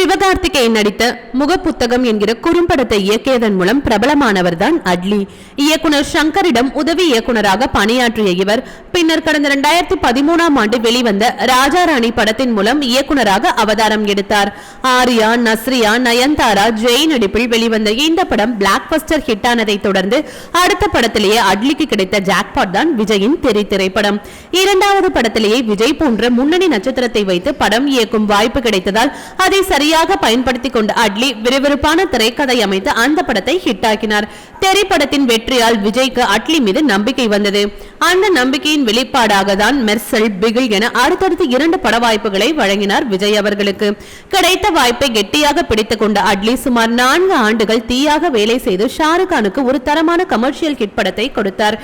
சிவகார்த்திகேயன் நடித்த முகப்புத்தகம் என்கிற குறும்படத்தை இயக்கியதன் மூலம் பிரபலமானவர்தான் அட்லி. இயக்குனர் சங்கரிடம் உதவி இயக்குனராக பணியாற்றிய இவர் பின்னர் கடந்த இரண்டாயிரத்தி பதிமூணாம் ஆண்டு வெளிவந்த ராஜாராணி படத்தின் மூலம் இயக்குனராக அவதாரம் எடுத்தார். ஆர்யா நஸ்ரியா நயன்தாரா ஜெய் நடிப்பில் வெளிவந்த இந்த படம் பிளாக் பஸ்டர் ஹிட் ஆனதை தொடர்ந்து அடுத்த படத்திலேயே அட்லிக்கு கிடைத்த ஜாக்பாட் தான் விஜயின் தெரி திரைப்படம். இரண்டாவது படத்திலேயே விஜய் போன்ற முன்னணி நட்சத்திரத்தை வைத்து படம் இயக்கும் வாய்ப்பு கிடைத்ததால் அதை சரியாக சரியாக பயன்படுத்திக் கொண்ட அட்லி விறுவிறுப்பான திரைக்கதை அமைத்து அந்த படத்தை ஹிட் ஆக்கினார். திரைப்படத்தின் வெற்றியால் விஜய்க்கு அட்லி மீது நம்பிக்கை வந்தது. அந்த நம்பிக்கையின் வெளிப்பாடாக தான் மெர்சல் பிகில் என அடுத்தடுத்து இரண்டு பட வாய்ப்புகளை வழங்கினார் விஜய் அவர்களுக்கு. கிடைத்த வாய்ப்பை கெட்டியாக பிடித்துக் கொண்ட அட்லி சுமார் நான்கு ஆண்டுகள் தீயாக வேலை செய்து ஷாருக் கானுக்கு ஒரு தரமான கமர்ஷியல் ஹிட் படத்தை கொடுத்தார்.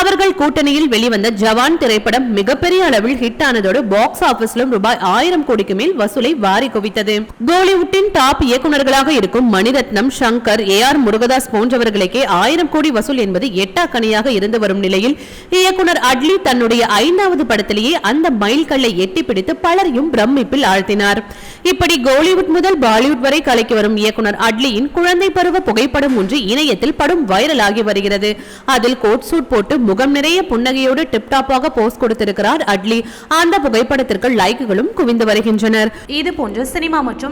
அவர்கள் கூட்டணியில் வெளிவந்த ஜவான் திரைப்படம் மிகப்பெரிய அளவில் ஹிட் ஆனதோடு பாக்ஸ் ஆபீஸிலும் ரூபாய் ஆயிரம் கோடிக்கு மேல் வசூலை வாரி குவித்தது. பாலிவுட்டின் டாப் இயக்குநர்களாக இருக்கும் மணிரத்னம் சங்கர் ஏ ஆர் முருகதாஸ் போன்றவர்களுக்கே ஆயிரம் கோடி வசூல் என்பது எட்டாக்கணியாக இருந்து வரும் நிலையில் இயக்குனர் அட்லி தன்னுடைய ஐந்தாவது படத்திலேயே அந்த மைல்கல்லை எட்டி பிடித்து பலரையும் பிரமிப்பில் ஆழ்த்தினார். இப்படி கோலிவுட் முதல் பாலிவுட் வரை கலைக்கு வரும் இயக்குனர் அட்லியின் குழந்தை பருவ புகைப்படம் ஒன்று இணையத்தில் படும் வைரலாகி வருகிறது. அதில் கோட் சூட் போட்டு முகம் நிறைய புன்னகையோடு டிப்டாப்பாக போஸ்ட் கொடுத்திருக்கிறார் அட்லி. அந்த புகைப்படத்திற்கு லைக்குகளும் குவிந்து வருகின்றனர். இது போன்ற சினிமா மற்றும்